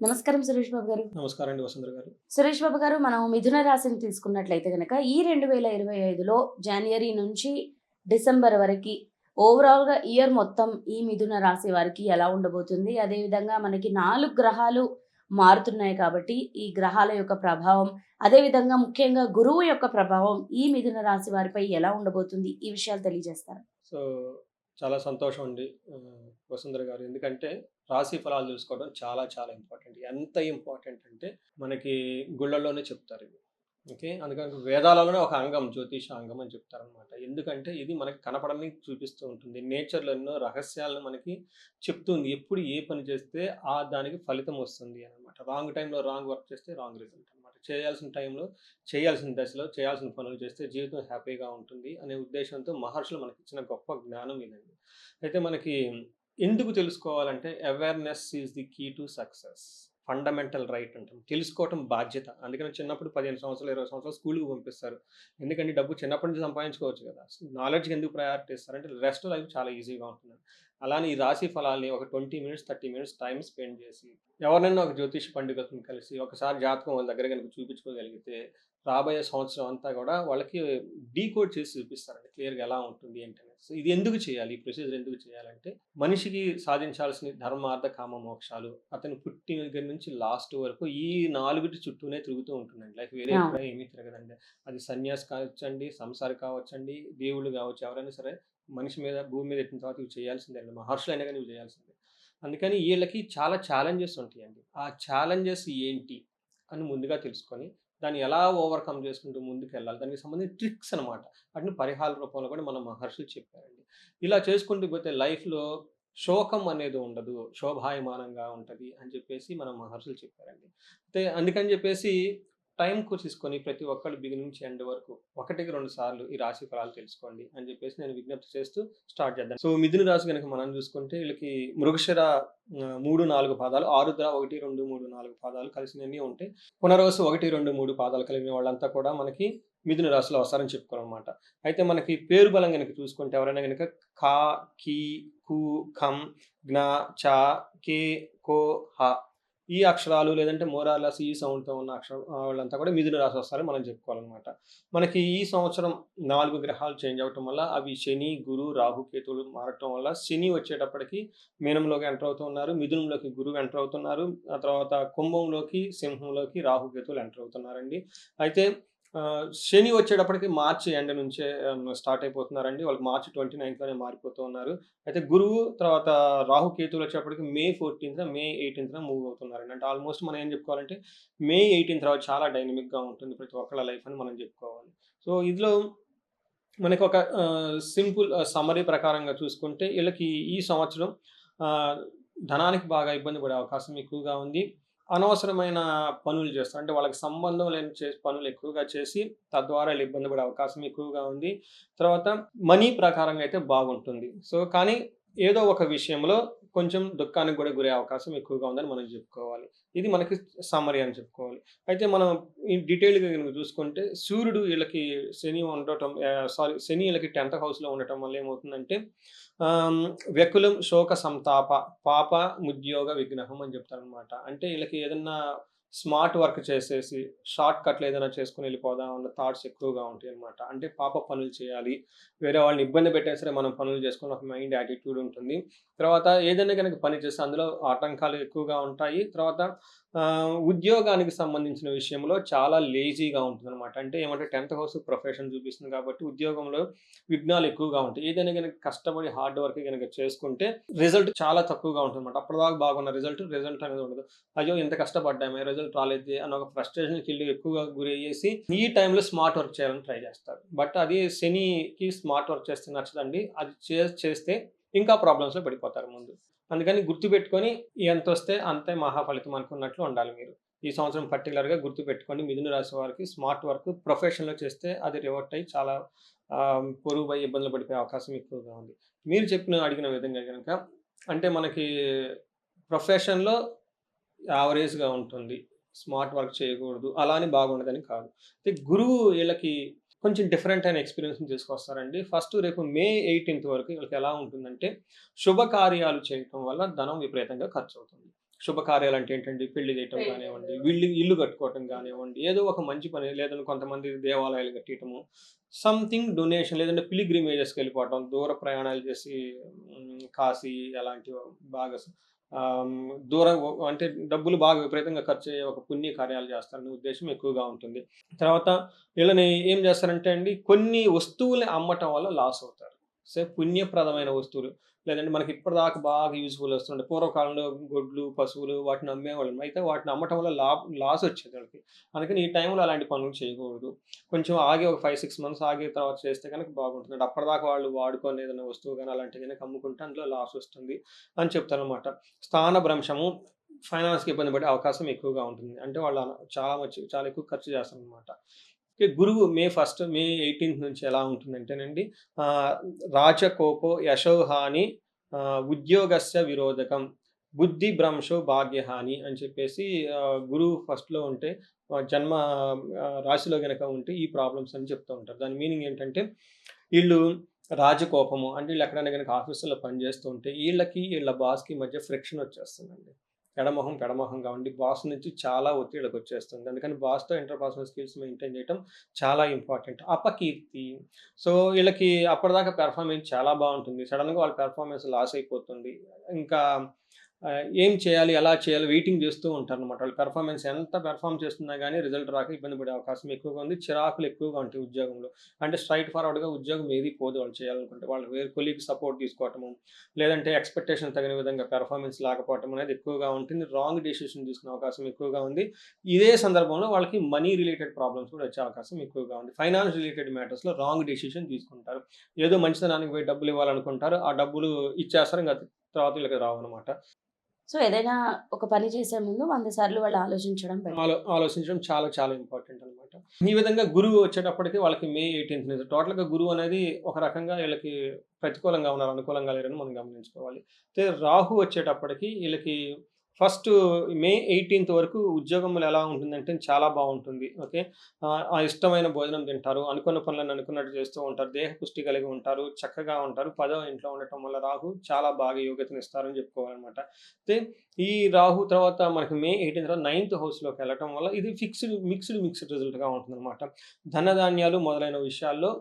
నమస్కారం సురేష్ బాబు గారు. నమస్కారం అండి వసుంధర గారు. సురేష్ బాబు గారు మనం మిథున రాశిని తీసుకున్నట్లయితే కనుక ఈ రెండు వేల ఇరవై ఐదులో జనవరి నుంచి డిసెంబర్ వరకు ఓవరాల్గా ఇయర్ మొత్తం ఈ మిథున రాశి వారికి ఎలా ఉండబోతుంది? అదేవిధంగా మనకి నాలుగు గ్రహాలు మారుతున్నాయి కాబట్టి ఈ గ్రహాల యొక్క ప్రభావం అదేవిధంగా ముఖ్యంగా గురువు యొక్క ప్రభావం ఈ మిథున రాశి వారిపై ఎలా ఉండబోతుంది? ఈ విషయాలు తెలియజేస్తారు? సో చాలా సంతోషం అండి. వసుంధర గారు. ఎందుకంటే రాశి ఫలాలు తెలుసుకోవడం చాలా చాలా ఇంపార్టెంట్. ఎంత ఇంపార్టెంట్ అంటే మనకి గుళ్ళల్లోనే చెప్తారు ఇది ఓకే? అందుకని వేదాలలోనే ఒక అంగం జ్యోతిష అంగం అని చెప్తారనమాట ఎందుకంటే ఇది మనకి కనపడని చూపిస్తూ ఉంటుంది. నేచర్లో ఎన్నో రహస్యాలను మనకి చెప్తుంది. ఎప్పుడు ఏ పని చేస్తే ఆ దానికి ఫలితం వస్తుంది అనమాట రాంగ్ టైంలో రాంగ్ వర్క్ చేస్తే రాంగ్ రిజల్ట్ చేయాల్సిన టైంలో చేయాల్సిన దశలో చేయాల్సిన పనులు చేస్తే జీవితం హ్యాపీగా ఉంటుంది అనే ఉద్దేశంతో మహర్షులు మనకి ఇచ్చిన గొప్ప జ్ఞానం ఇదండి. అయితే మనకి ఎందుకు తెలుసుకోవాలంటే awareness is the key to success fundamental right అంటాం. తెలుసుకోవటం బాధ్యత. అందుకని చిన్నప్పుడు పదిహేను సంవత్సరాలు ఇరవై సంవత్సరాలు స్కూల్కి పంపిస్తారు. ఎందుకంటే డబ్బు చిన్నప్పటి నుంచి సంపాదించుకోవచ్చు కదా. నాలెడ్జ్కి ఎందుకు ప్రయారిటీ ఇస్తారంటే రెస్ట్ లైఫ్ చాలా ఈజీగా ఉంటుంది. అలానే ఈ రాశి ఫలాల్ని ఒక twenty minutes thirty minutes time spend చేసి ఎవరినైనా ఒక జ్యోతిష్ పండితులను కలిసి ఒకసారి జాతకం వాళ్ళ దగ్గర కనుక చూపించుకోగలిగితే రాబోయే సంవత్సరం అంతా కూడా వాళ్ళకి డీకోడ్ చేసి చూపిస్తారండి క్లియర్గా ఎలా ఉంటుంది ఏంటనేది. సో ఇది ఎందుకు చేయాలి? ఈ ప్రొసీజర్ ఎందుకు చేయాలంటే మనిషికి సాధించాల్సిన ధర్మార్థ కామ మోక్షాలు అతను పుట్టిన దగ్గర నుంచి లాస్ట్ వరకు ఈ నాలుగుటి చుట్టూనే తిరుగుతూ ఉంటుందండి. లైఫ్ వేరే. ఎక్కడ ఏమీ తిరగదండి. అది సన్యాసి కావచ్చండి సంసారి కావచ్చండి దేవుళ్ళు కావచ్చు ఎవరైనా సరే మనిషి మీద భూమి మీద ఎట్టిన తర్వాత ఇవి చేయాల్సిందే అండి మహర్షులు అయినా కానీ ఇవి చేయాల్సిందే. అందుకని వీళ్ళకి చాలా ఛాలెంజెస్ ఉంటాయండి. ఆ ఛాలెంజెస్ ఏంటి అని ముందుగా తెలుసుకొని దాన్ని ఎలా ఓవర్కమ్ చేసుకుంటూ ముందుకు వెళ్ళాలి దానికి సంబంధించిన ట్రిక్స్ అనమాట వాటిని పరిహార రూపంలో కూడా మన మహర్షులు చెప్పారండి. ఇలా చేసుకుంటూ పోతే లైఫ్లో శోకం అనేది ఉండదు. శోభాయమానంగా ఉంటుంది అని చెప్పేసి మన మహర్షులు చెప్పారండి. అయితే అందుకని చెప్పేసి టైం తీసుకొని ప్రతి ఒక్కళ్ళు బిగినింగ్ నుంచి ఎండ్ వరకు ఒకటికి రెండు సార్లు ఈ రాశి ఫలాలు తెలుసుకోండి అని చెప్పేసి నేను విజ్ఞప్తి చేస్తూ స్టార్ట్ చేద్దాం. సో మిథున రాశి కనుక మనం చూసుకుంటే వీళ్ళకి మృగశిర మూడు నాలుగు పాదాలు ఆరుద్ర ఒకటి రెండు మూడు నాలుగు పాదాలు కలిసినవి ఉంటాయి పునర్వసు ఒకటి రెండు మూడు పాదాలు కలిగిన వాళ్ళంతా కూడా మనకి మిథున రాశిలో వస్తారని చెప్పుకోవాలన్నమాట అయితే మనకి పేరు బలం కనుక చూసుకుంటే ఎవరైనా కనుక కా కీ కు ఖం జ్ఞ చ కే కో హ ఈ అక్షరాలు లేదంటే మోరార్లస్ ఈ సౌండ్తో ఉన్న అక్షరం వాళ్ళంతా కూడా మిథున రాశి వస్తారని మనం చెప్పుకోవాలన్నమాట. మనకి ఈ సంవత్సరం నాలుగు గ్రహాలు చేంజ్ అవ్వటం వల్ల అవి శని గురు రాహు కేతువులు మారటం వల్ల శని వచ్చేటప్పటికి మీనంలోకి ఎంటర్ అవుతున్నారు మిథునంలోకి గురువు ఎంటర్ అవుతున్నారు ఆ తర్వాత కుంభంలోకి సింహంలోకి రాహు కేతువులు ఎంటర్ అవుతున్నారండి. అయితే శని వచ్చేటప్పటికి మార్చి ఎండ్ నుంచే స్టార్ట్ అయిపోతున్నారండి. వాళ్ళకి మార్చి ట్వంటీ నైన్త్లోనే మారిపోతూ ఉన్నారు. అయితే గురువు తర్వాత రాహు కేతువులు వచ్చేటప్పటికి మే ఫోర్టీన్త్ మే ఎయిటీన్త్న మూవ్ అవుతున్నారండి. అంటే ఆల్మోస్ట్ మనం ఏం చెప్పుకోవాలంటే మే ఎయిటీన్త్ తర్వాత చాలా డైనమిక్గా ఉంటుంది ప్రతి ఒక్కళ్ళ లైఫ్ అని మనం చెప్పుకోవాలి. సో ఇందులో మనకు ఒక సింపుల్ సమరీ ప్రకారంగా చూసుకుంటే వీళ్ళకి ఈ సంవత్సరం ధనానికి బాగా ఇబ్బంది పడే అవకాశం ఎక్కువగా ఉంది. అనవసరమైన పనులు చేస్తారు అంటే వాళ్ళకి సంబంధం లేని చేసి పనులు ఎక్కువగా చేసి తద్వారా వీళ్ళు ఇబ్బంది పడే అవకాశం ఎక్కువగా ఉంది. తర్వాత మనీ ప్రకారంగా అయితే బాగుంటుంది. సో కానీ ఏదో ఒక విషయంలో కొంచెం దుఃఖానికి కూడా గురే అవకాశం ఎక్కువగా ఉందని మనం చెప్పుకోవాలి. ఇది మనకి సమ్మరీ అని చెప్పుకోవాలి. అయితే మనం ఈ డీటెయిల్గా కనుక చూసుకుంటే సూర్యుడు వీళ్ళకి శని ఉండటం సారీ శని వీళ్ళకి టెన్త్ హౌస్లో ఉండటం వల్ల ఏమవుతుందంటే వ్యకులం శోక సంతాప పాప ఉద్యోగ విగ్రహం అని చెప్తారనమాట అంటే వీళ్ళకి ఏదన్నా స్మార్ట్ వర్క్ చేసేసి షార్ట్ కట్లు ఏదైనా చేసుకుని వెళ్ళిపోదాం అన్న థాట్స్ ఎక్కువగా ఉంటాయి అనమాట అంటే పాప పనులు చేయాలి వేరే వాళ్ళని ఇబ్బంది పెట్టినా సరే మనం పనులు చేసుకుని ఒక మైండ్ యాటిట్యూడ్ ఉంటుంది. తర్వాత ఏదైనా కనుక పని చేస్తే అందులో ఆటంకాలు ఎక్కువగా ఉంటాయి. తర్వాత ఉద్యోగానికి సంబంధించిన విషయంలో చాలా లేజీగా ఉంటుంది అనమాట అంటే ఏమంటే టెన్త్ హౌస్ ప్రొఫెషన్ చూపిస్తుంది కాబట్టి ఉద్యోగంలో విఘ్నాలు ఎక్కువగా ఉంటాయి. ఏదైనా కనుక కష్టపడి హార్డ్ వర్క్ కనుక చేసుకుంటే రిజల్ట్ చాలా తక్కువగా ఉంటుంది అనమాట అప్పటిదాకా బాగున్న రిజల్ట్ రిజల్ట్ అనేది ఉండదు. అయ్యో ఇంత కష్టపడ్డామే రిజల్ట్ రాలేదు అని ఒక ఫ్రస్ట్రేషన్కి వెళ్ళి ఎక్కువగా గురి అయ్యేసి ఈ టైంలో స్మార్ట్ వర్క్ చేయాలని ట్రై చేస్తారు. బట్ అది శనికి స్మార్ట్ వర్క్ చేస్తే నచ్చదండి. అది చే- చేస్తే ఇంకా ప్రాబ్లమ్స్లో పడిపోతారు ముందు. అందుకని గుర్తుపెట్టుకొని ఎంత వస్తే అంతే మహాఫలితం అనుకున్నట్లు ఉండాలి మీరు. ఈ సంవత్సరం పర్టికులర్గా గుర్తుపెట్టుకొని మిథున రాశి వారికి స్మార్ట్ వర్క్ ప్రొఫెషన్లో చేస్తే అది రివర్ట్ అయ్యి చాలా ఆ, ఇబ్బందులు పడిపోయే అవకాశం ఎక్కువగా ఉంది. మీరు చెప్పిన అడిగిన విధంగా కనుక అంటే మనకి ప్రొఫెషన్లో యావరేజ్గా ఉంటుంది. స్మార్ట్ వర్క్ చేయకూడదు. అలా అని బాగుండదని కాదు. అయితే గురువు వీళ్ళకి కొంచెం డిఫరెంట్ అయిన ఎక్స్పీరియన్స్ని తీసుకొస్తారండి. ఫస్ట్ రేపు మే ఎయిటీన్త్ వరకు వీళ్ళకి ఎలా ఉంటుందంటే శుభకార్యాలు చేయటం వల్ల ధనం విపరీతంగా ఖర్చు అవుతుంది శుభకార్యాలు అంటే ఏంటంటే పెళ్ళి చేయటం. కానివ్వండి వీళ్ళు ఇల్లు కట్టుకోవటం కానివ్వండి ఏదో ఒక మంచి పని లేదంటే కొంతమంది దేవాలయాలు కట్టడము సంథింగ్ డొనేషన్ లేదంటే పిలిగ్రిమేజెస్కి వెళ్ళిపోవటం దూర ప్రయాణాలు చేసి కాశీ అలాంటివి బాగా దూరం అంటే డబ్బులు బాగా విపరీతంగా ఖర్చు అయ్యే ఒక పుణ్య కార్యాలు చేస్తారనే ఉద్దేశం ఎక్కువగా ఉంటుంది. తర్వాత వీళ్ళని ఏం చేస్తారంటే అండి కొన్ని వస్తువుల్ని అమ్మటం వల్ల లాస్ అవుతారు. సరే పుణ్యప్రదమైన వస్తువులు. లేదంటే మనకి ఇప్పటిదాకా బాగా యూజ్ఫుల్ వస్తుండే. పూర్వకాలంలో గొడ్లు పశువులు వాటిని అమ్మేవాళ్ళం. అయితే వాటిని అమ్మటం వల్ల లా లాస్ వచ్చేది వాళ్ళకి. అందుకని ఈ టైంలో అలాంటి పనులు చేయకూడదు. కొంచెం ఆగి ఒక ఫైవ్ సిక్స్ మంత్స్ ఆగి తర్వాత చేస్తే కనుక బాగుంటుంది. అప్పటిదాకా వాళ్ళు వాడుకొని ఏదైనా వస్తువు కానీ అలాంటివి కనుక అమ్ముకుంటే అందులో లాస్ వస్తుంది అని చెప్తారు అనమాట స్థాన భ్రంశము ఫైనాన్స్కి ఇబ్బంది పడే అవకాశం ఎక్కువగా ఉంటుంది. అంటే వాళ్ళు చాలా మంచి చాలా ఎక్కువ ఖర్చు చేస్తారు అనమాట గురువు మే ఫస్ట్ మే ఎయిటీన్త్ నుంచి ఎలా ఉంటుందంటేనండి ఆ, రాచకోపో యశోహాని ఉద్యోగస్య విరోధకం బుద్ధి భ్రంశో భాగ్యహాని అని చెప్పేసి గురువు ఫస్ట్లో ఉంటే జన్మ రాశిలో గనక ఉంటే ఈ ప్రాబ్లమ్స్ అని చెప్తూ ఉంటారు. దాని మీనింగ్ ఏంటంటే వీళ్ళు రాజకోపము అంటే వీళ్ళు ఎక్కడైనా కనుక ఆఫీసులో పనిచేస్తూ ఉంటే వీళ్ళకి వీళ్ళ బాస్కి మధ్య ఫ్రిక్షన్ వచ్చేస్తుందండి. ఎడమొహం పెడమొహంగా ఉండి బాస్ నుంచి చాలా ఒత్తిడికి వచ్చేస్తుంది. అందుకని బాస్తో ఇంటర్పర్సనల్ స్కిల్స్ మెయింటైన్ చేయడం చాలా ఇంపార్టెంట్ అపకీర్తి. సో వీళ్ళకి అప్పటిదాకా పెర్ఫార్మెన్స్ చాలా బాగుంటుంది. సడన్గా వాళ్ళ పెర్ఫార్మెన్స్ లాస్ అయిపోతుంది. ఇంకా ఏం చేయాలి ఎలా చేయాలి వెయిటింగ్ చేస్తూ ఉంటారు అనమాట వాళ్ళు. పెర్ఫార్మెన్స్ ఎంత పెర్ఫామ్ చేస్తున్నా కానీ రిజల్ట్ రాక ఇబ్బంది పడే అవకాశం ఎక్కువగా ఉంది చిరాకులు ఎక్కువగా ఉంటాయి ఉద్యోగంలో. అంటే స్ట్రైట్ ఫార్వర్డ్గా ఉద్యోగం ఏది పోదు వాళ్ళు చేయాలనుకుంటే. వాళ్ళు వేరే కొలీగ్ సపోర్ట్ తీసుకోవటము లేదంటే ఎక్స్పెక్టేషన్ తగిన విధంగా పెర్ఫార్మెన్స్ లేకపోవటం అనేది ఎక్కువగా ఉంటుంది. రాంగ్ డెసిషన్ తీసుకునే అవకాశం ఎక్కువగా ఉంది. ఇదే సందర్భంలో వాళ్ళకి మనీ రిలేటెడ్ ప్రాబ్లమ్స్ కూడా వచ్చే అవకాశం ఎక్కువగా ఉంది. ఫైనాన్స్ రిలేటెడ్ మ్యాటర్స్లో రాంగ్ డెసిషన్ తీసుకుంటారు. ఏదో మంచితనానికి పోయి డబ్బులు ఇవ్వాలనుకుంటారు. ఆ డబ్బులు ఇచ్చేస్తారు ఇంకా తర్వాత వీళ్ళకి రావు అనమాట సో ఏదైనా ఒక పని చేసే ముందు వంద సార్లు వాళ్ళు ఆలోచించడం ఆలోచించడం చాలా చాలా ఇంపార్టెంట్ అనమాట ఈ విధంగా గురువు వచ్చేటప్పటికి వాళ్ళకి మే ఎయిటీన్త్ నుంచి టోటల్గా గురువు అనేది ఒక రకంగా వీళ్ళకి ప్రతికూలంగా ఉన్నారు అనుకూలంగా లేరని మనం గమనించుకోవాలి. అయితే రాహు వచ్చేటప్పటికి వీళ్ళకి ఫస్ట్ మే ఎయిటీన్త్ వరకు ఉద్యోగంలో ఎలా ఉంటుందంటే చాలా బాగుంటుంది ఓకే? ఆ, ఇష్టమైన భోజనం తింటారు అనుకున్న పనులను అనుకున్నట్టు చేస్తూ ఉంటారు దేహ పుష్టి కలిగి ఉంటారు చక్కగా ఉంటారు పదో ఇంట్లో ఉండటం వల్ల రాహు చాలా బాగా యోగ్యతను ఇస్తారని చెప్పుకోవాలన్నమాట. అయితే ఈ రాహు తర్వాత మనకి మే ఎయిటీన్ తర్వాత నైన్త్ హౌస్లోకి వెళ్ళటం వల్ల ఇది ఫిక్స్డ్ మిక్స్డ్ మిక్స్డ్ రిజల్ట్గా ఉంటుందన్నమాట. ధనధాన్యాలు మొదలైన విషయాల్లో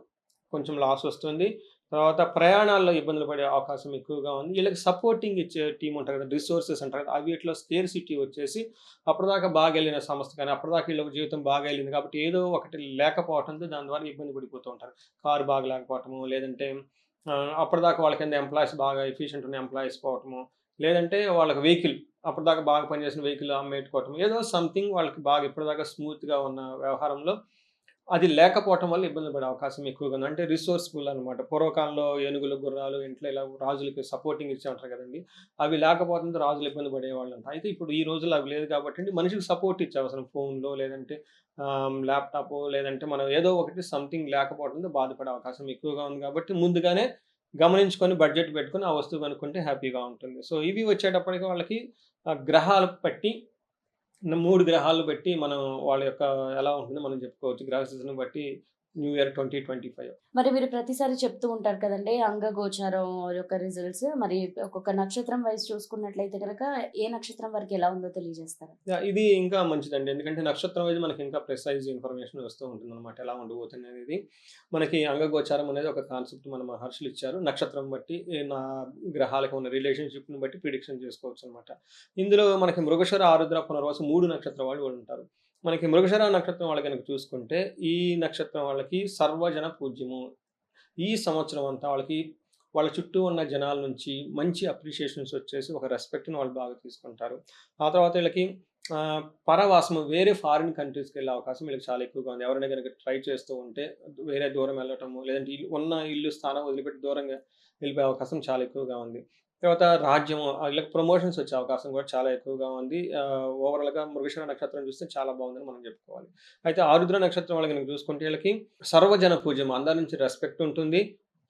కొంచెం లాస్ వస్తుంది తర్వాత ప్రయాణాల్లో ఇబ్బందులు పడే అవకాశం ఎక్కువగా ఉంది. వీళ్ళకి సపోర్టింగ్ ఇచ్చే టీం ఉంటారు కదా రిసోర్సెస్ అంటారు కదా అవి ఇట్లా స్కేర్ సిటీ వచ్చేసి అప్పటిదాకా బాగా వెళ్ళిన సంస్థ కానీ అప్పటిదాకా వీళ్ళ జీవితం బాగా వెళ్ళింది కాబట్టి ఏదో ఒకటి లేకపోవడంతో దాని ద్వారా ఇబ్బంది పడిపోతూ ఉంటారు. కారు బాగా లేకపోవటము లేదంటే అప్పటిదాకా వాళ్ళ కింద ఎంప్లాయీస్ బాగా ఎఫిషియెంట్ ఉన్న ఎంప్లాయీస్ పోవటము లేదంటే వాళ్ళకి వెహికల్ అప్పటిదాకా బాగా పనిచేసిన వెహికల్ అమ్మేట్టుకోవటం ఏదో సంథింగ్ వాళ్ళకి బాగా ఇప్పటిదాకా స్మూత్గా ఉన్న వ్యవహారంలో అది లేకపోవటం వల్ల ఇబ్బంది పడే అవకాశం ఎక్కువగా ఉంది. అంటే రిసోర్స్ఫుల్ అనమాట పూర్వకాలంలో ఏనుగులు గుర్రాలు ఇంట్లో ఇలా రాజులకి సపోర్టింగ్ ఇచ్చే ఉంటారు కదండి. అవి లేకపోతే రాజులు ఇబ్బంది పడేవాళ్ళు అంట అయితే ఇప్పుడు ఈ రోజుల్లో అవి లేదు కాబట్టి అండి మనిషికి సపోర్ట్ ఇచ్చే అవసరం ఫోన్లో లేదంటే ల్యాప్టాప్ లేదంటే మనం ఏదో ఒకటి సంథింగ్ లేకపోవడంతో బాధపడే అవకాశం ఎక్కువగా ఉంది కాబట్టి ముందుగానే గమనించుకొని బడ్జెట్ పెట్టుకొని ఆ వస్తువు కనుక్కుంటే హ్యాపీగా ఉంటుంది. సో ఇవి వచ్చేటప్పటికి వాళ్ళకి గ్రహాలు పట్టి మూడు గ్రహాలు బట్టి మనం వాళ్ళ యొక్క ఎలా ఉంటుందో మనం చెప్పుకోవచ్చు గ్రహ స్థితిని బట్టి new year twenty twenty five. మరి మీరు ప్రతిసారి చెప్తూ ఉంటారు కదండి అంగ గోచారం యొక్క రిజల్ట్స్ మరి ఒక్కొక్క నక్షత్రం వైజ్ చూసుకున్నట్లయితే కనుక ఏ నక్షత్రం వరకు ఎలా ఉందో తెలియజేస్తారు? ఇది ఇంకా మంచిదండి. ఎందుకంటే నక్షత్రం వైజ్ మనకి ఇంకా ప్రెసైజ్ ఇన్ఫర్మేషన్ వస్తూ ఉంటుంది అనమాట ఎలా ఉండబోతుంది అనేది. మనకి అంగగోచారం అనేది ఒక కాన్సెప్ట్ మన మహర్షులు ఇచ్చారు. నక్షత్రం బట్టి నా గ్రహాలకు ఉన్న రిలేషన్షిప్ని బట్టి ప్రిడిక్షన్ చేసుకోవచ్చు అనమాట ఇందులో మనకి మృగశర ఆరుద్ర పునర్వాసం మూడు నక్షత్రం వాళ్ళు కూడా ఉంటారు. మనకి మృగశర నక్షత్రం వాళ్ళకి కనుక చూసుకుంటే ఈ నక్షత్రం వాళ్ళకి సర్వజన పూజ్యము. ఈ సంవత్సరం అంతా వాళ్ళకి వాళ్ళ చుట్టూ ఉన్న జనాల నుంచి మంచి అప్రిషియేషన్స్ వచ్చేసి ఒక రెస్పెక్ట్ని వాళ్ళు బాగా తీసుకుంటారు. ఆ తర్వాత వీళ్ళకి పరవాసము వేరే ఫారిన్ కంట్రీస్కి వెళ్ళే అవకాశం వీళ్ళకి చాలా ఎక్కువగా ఉంది. ఎవరైనా కనుక ట్రై చేస్తూ ఉంటే వేరే దూరం వెళ్ళటము లేదంటే ఉన్న ఇల్లు స్థానం వదిలిపెట్టి దూరంగా వెళ్ళిపోయే అవకాశం చాలా ఎక్కువగా ఉంది. తర్వాత రాజ్యం వీళ్ళకి ప్రమోషన్స్ వచ్చే అవకాశం కూడా చాలా ఎక్కువగా ఉంది. ఓవరాల్గా మృగశిర నక్షత్రం చూస్తే చాలా బాగుందని మనం చెప్పుకోవాలి. అయితే ఆరుద్ర నక్షత్రం వాళ్ళకి కనుక చూసుకుంటే వీళ్ళకి సర్వజన పూజ్యం అందరి నుంచి రెస్పెక్ట్ ఉంటుంది.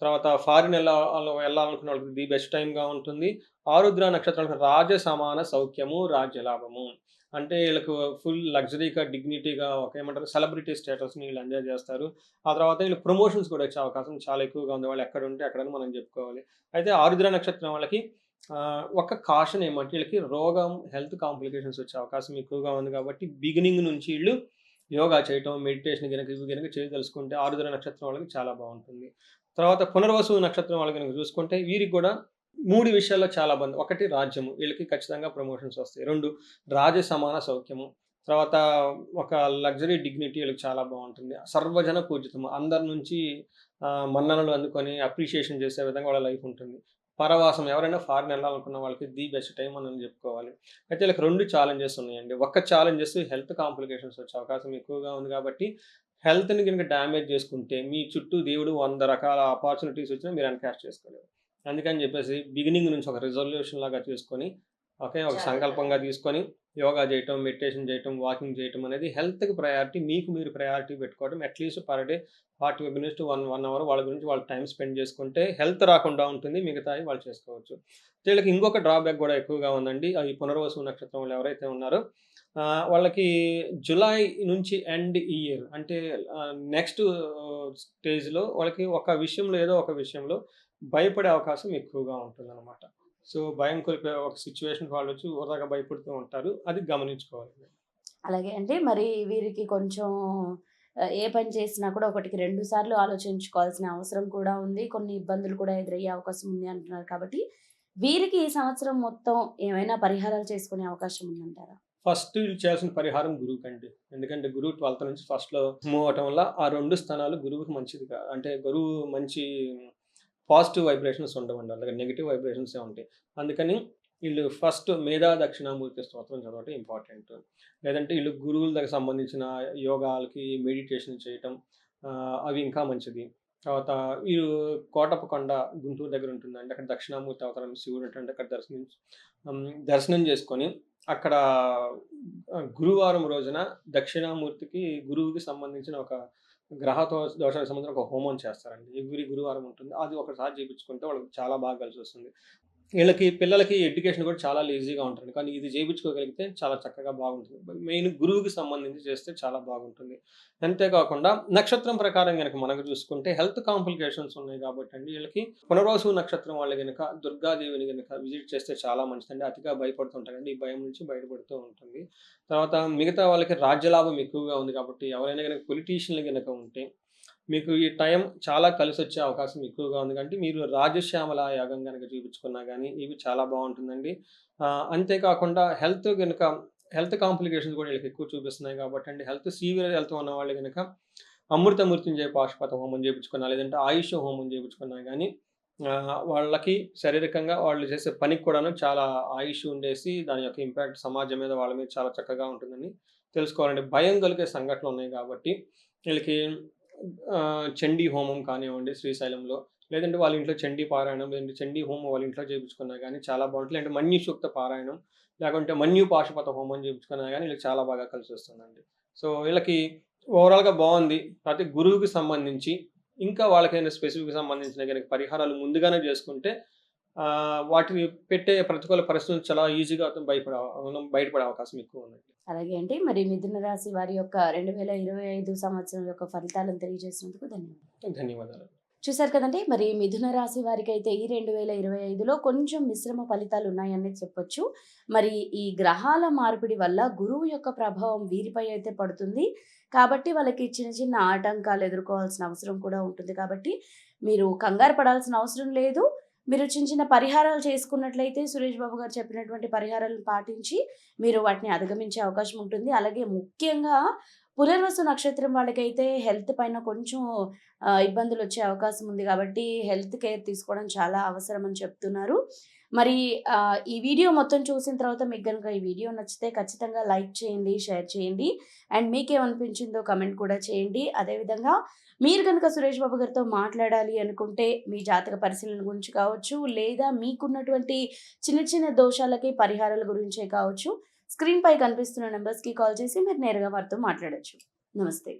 తర్వాత ఫారిన్ వెళ్ళా వెళ్ళాలనుకున్న వాళ్ళకి ది బెస్ట్ టైంగా ఉంటుంది. ఆరుద్ర నక్షత్రాలకు రాజ సమాన సౌఖ్యము రాజ్యలాభము. అంటే వీళ్ళకు ఫుల్ లగ్జరీగా డిగ్నిటీగా ఒక ఏమంటారు సెలబ్రిటీ స్టేటస్ని వీళ్ళు ఎంజాయ్ చేస్తారు. ఆ తర్వాత వీళ్ళు ప్రమోషన్స్ కూడా వచ్చే అవకాశం చాలా ఎక్కువగా ఉంది. వాళ్ళు ఎక్కడ ఉంటే అక్కడని మనం చెప్పుకోవాలి. అయితే ఆరుద్ర నక్షత్రం వాళ్ళకి ఒక కాషన్ ఏమంటే వీళ్ళకి రోగం, హెల్త్ కాంప్లికేషన్స్ వచ్చే అవకాశం ఎక్కువగా ఉంది కాబట్టి బిగినింగ్ నుంచి వీళ్ళు యోగా చేయటం, మెడిటేషన్ కనుక ఇవి గనక చేయదలుచుకుంటే ఆరుద్ర నక్షత్రం వాళ్ళకి చాలా బాగుంటుంది. తర్వాత పునర్వసు నక్షత్రం వాళ్ళు కనుక చూసుకుంటే వీరికి కూడా మూడు విషయాల్లో చాలా బంధం ఒకటి రాజ్యము. వీళ్ళకి ఖచ్చితంగా ప్రమోషన్స్ వస్తాయి. రెండు రాజ సమాన సౌఖ్యము. తర్వాత ఒక లగ్జరీ డిగ్నిటీ వీళ్ళకి చాలా బాగుంటుంది సర్వజన పూజితము. అందరి నుంచి మన్ననలు అందుకొని అప్రిషియేషన్ చేసే విధంగా వాళ్ళ లైఫ్ ఉంటుంది. పరవాసం ఎవరైనా ఫారిన్ వెళ్ళాలనుకున్న వాళ్ళకి ది బెస్ట్ టైం అని చెప్పుకోవాలి. అయితే వీళ్ళకి రెండు ఛాలెంజెస్ ఉన్నాయండి. ఒక్క ఛాలెంజెస్ హెల్త్ కాంప్లికేషన్స్ వచ్చే అవకాశం ఎక్కువగా ఉంది కాబట్టి హెల్త్‌ని కనుక డ్యామేజ్ చేసుకుంటే మీ చుట్టూ దేవుడు వంద రకాల ఆపర్చునిటీస్ వచ్చినా మీరు ఎన్‌కాష్ చేసుకోలేరు. అందుకని చెప్పేసి బిగినింగ్ నుంచి ఒక రిజల్యూషన్ లాగా చేసుకొని ఓకే. ఒక సంకల్పంగా తీసుకొని యోగా చేయటం, మెడిటేషన్ చేయటం, వాకింగ్ చేయటం అనేది హెల్త్‌కి ప్రయారిటీ మీకు మీరు ప్రయారిటీ పెట్టుకోవడం at least per day 45 minutes to 1, 1 hour వాళ్ళ గురించి వాళ్ళు టైమ్ స్పెండ్ చేసుకుంటే హెల్త్ రాకుండా ఉంటుంది. మిగతాయి వాళ్ళు చేసుకోవచ్చు. వీళ్ళకి ఇంకొక డ్రాబ్యాక్ కూడా ఎక్కువగా ఉందండి. ఈ పునర్వసు నక్షత్రం వాళ్ళు ఎవరైతే ఉన్నారో వాళ్ళకి జులై నుంచి ఎండ్ ఇయర్ అంటే నెక్స్ట్ స్టేజ్‌లో వాళ్ళకి ఒక విషయంలో ఏదో ఒక విషయంలో భయపడే అవకాశం ఎక్కువగా ఉంటుందన్నమాట. సో, భయం కొలిపే ఒక సిట్యుయేషన్‌కి వాళ్ళొచ్చి వృధాగా భయపడుతూ ఉంటారు. అది గమనించుకోవాలి. అలాగే అండి. మరి వీరికి కొంచెం ఏ పని చేసినా కూడా ఒకటికి 2 సార్లు ఆలోచించుకోవాల్సిన అవసరం కూడా ఉంది. కొన్ని ఇబ్బందులు కూడా ఎదురయ్యే అవకాశం ఉంది అంటున్నారు కాబట్టి వీరికి ఈ సంవత్సరం మొత్తం ఏమైనా పరిహారాలు చేసుకునే అవకాశం ఉందంటారా? ఫస్ట్ వీళ్ళు చేయాల్సిన పరిహారం గురువుకండి. ఎందుకంటే గురువు 12థ్ నుంచి ఫస్ట్‌లో మూవ్ అవ్వటం వల్ల ఆ 2 స్థానాలు గురువుకి మంచిది అంటే గురువు మంచి పాజిటివ్ వైబ్రేషన్స్ ఉండవండి. వాళ్ళ దగ్గర నెగెటివ్ వైబ్రేషన్సే ఉంటాయి. అందుకని వీళ్ళు ఫస్ట్ మేధా దక్షిణామూర్తి స్తోత్రం చదవటం ఇంపార్టెంట్. లేదంటే వీళ్ళు గురువుల దగ్గర సంబంధించిన యోగాలకి మెడిటేషన్ చేయటం అవి ఇంకా మంచిది. తర్వాత వీళ్ళు కోటప్పకొండ గుంటూరు దగ్గర ఉంటుందండి. అక్కడ దక్షిణామూర్తి అవతారం శివుడు అంటే అక్కడ దర్శనం దర్శనం చేసుకొని అక్కడ గురువారం రోజున దక్షిణామూర్తికి గురువుకి సంబంధించిన ఒక గ్రహ దోషాలకు సంబంధించిన ఒక హోమం చేస్తారండి. ఎవ్రీ గురువారం ఉంటుంది. అది ఒకసారి చేయించుకుంటే వాళ్ళకి చాలా బాగా కలిసి వస్తుంది వీళ్ళకి పిల్లలకి ఎడ్యుకేషన్ కూడా చాలా ఈజీగా ఉంటుంది. కానీ ఇది చేయించుకోగలిగితే చాలా చక్కగా బాగుంటుంది. మెయిన్ గురువుకి సంబంధించి చేస్తే చాలా బాగుంటుంది. అంతేకాకుండా నక్షత్రం ప్రకారం గనక మనకు చూసుకుంటే హెల్త్ కాంప్లికేషన్స్ ఉన్నాయి కాబట్టి అండి వీళ్ళకి పునర్వసు నక్షత్రం వాళ్ళు కనుక దుర్గాదేవిని కనుక విజిట్ చేస్తే చాలా మంచిదండి. అతిగా భయపడుతుంటారండి. ఈ భయం నుంచి బయటపడుతూ ఉంటుంది. తర్వాత మిగతా వాళ్ళకి రాజ్యలాభం ఎక్కువగా ఉంది కాబట్టి ఎవరైనా గనక పొలిటీషియన్‌లు గనక ఉంటే మీకు ఈ టైం చాలా కలిసొచ్చే అవకాశం ఎక్కువగా ఉంది. కాబట్టి మీరు రాజశ్యామల యాగం గనక చూపించుకున్నా కానీ ఇవి చాలా బాగుంటుందండి అంతేకాకుండా హెల్త్ కనుక హెల్త్ కాంప్లికేషన్స్ కూడా వీళ్ళకి ఎక్కువ చూపిస్తున్నాయి కాబట్టి అండి హెల్త్ సీవియర్ హెల్త్ ఉన్న వాళ్ళు అమృత మృత్యుంజయ పాశుపత హోమం చేయించుకున్నా లేదంటే ఆయుష్ హోమం చేయించుకున్నా కానీ వాళ్ళకి శారీరకంగా వాళ్ళు చేసే పనికి కూడాను చాలా ఆయుష్ ఉండేసి దాని యొక్క ఇంపాక్ట్ సమాజం మీద వాళ్ళ మీద చాలా చక్కగా ఉంటుందని తెలుసుకోవాలండి. భయం కలిగే సంఘటనలు ఉన్నాయి కాబట్టి వీళ్ళకి చండీ హోమం కానివ్వండి శ్రీశైలంలో. లేదంటే వాళ్ళ ఇంట్లో చండీ పారాయణం లేదంటే చండీ హోమం వాళ్ళ ఇంట్లో చేయించుకున్నా కానీ చాలా బాగుంటుంది. లేదంటే మన్యు సూక్త పారాయణం లేకుంటే మన్యు పాశుపత హోమం చేయించుకున్నా కానీ వీళ్ళకి చాలా బాగా కలిసి వస్తుందండి. సో, వీళ్ళకి ఓవరాల్‌గా బాగుంది. ప్రతి గురువుకి సంబంధించి ఇంకా వాళ్ళకైనా స్పెసిఫిక్ సంబంధించిన కనుక పరిహారాలు ముందుగానే చేసుకుంటే వాటిని పెట్టే ప్రతికూల పరిస్థితులు చాలా ఈజీగా భయపడే అవ బయటపడే అవకాశం ఎక్కువ ఉందండి. అలాగే అండి. మరి మిథున రాశి వారి యొక్క 2025 సంవత్సరం యొక్క ఫలితాలను తెలియజేసినందుకు ధన్యవాదాలు. ధన్యవాదాలు. చూసారు కదండీ! మరి మిథున రాశి వారికైతే ఈ 2025లో కొంచెం మిశ్రమ ఫలితాలు ఉన్నాయనే చెప్పొచ్చు. మరి ఈ గ్రహాల మార్పిడి వల్ల గురువు యొక్క ప్రభావం వీరిపై అయితే పడుతుంది. కాబట్టి వాళ్ళకి చిన్న చిన్న ఆటంకాలు ఎదుర్కోవాల్సిన అవసరం కూడా ఉంటుంది కాబట్టి మీరు కంగారు పడాల్సిన అవసరం లేదు. మీరు చిన్న చిన్న పరిహారాలు చేసుకున్నట్లయితే సురేష్ బాబు గారు చెప్పినటువంటి పరిహారాలను పాటించి మీరు వాటిని అధిగమించే అవకాశం ఉంటుంది. అలాగే ముఖ్యంగా పునర్వసు నక్షత్రం వాళ్ళకైతే హెల్త్ పైన కొంచెం ఇబ్బందులు వచ్చే అవకాశం ఉంది కాబట్టి హెల్త్ కేర్ తీసుకోవడం చాలా అవసరం అని చెప్తున్నారు. మరి ఈ వీడియో మొత్తం చూసిన తర్వాత మీకు గనుక ఈ వీడియో నచ్చితే ఖచ్చితంగా లైక్ చేయండి, షేర్ చేయండి. అండ్ మీకేమనిపించిందో కమెంట్ కూడా చేయండి. అదేవిధంగా మీరు కనుక సురేష్ బాబు గారితో మాట్లాడాలి అనుకుంటే మీ జాతక పరిశీలన గురించి కావచ్చు, లేదా మీకున్నటువంటి చిన్న చిన్న దోషాలకి పరిహారాల గురించే కావచ్చు, స్క్రీన్‌పై కనిపిస్తున్న నంబర్స్‌కి కాల్ చేసి మీరు నేరుగా వారితో మాట్లాడొచ్చు. నమస్తే.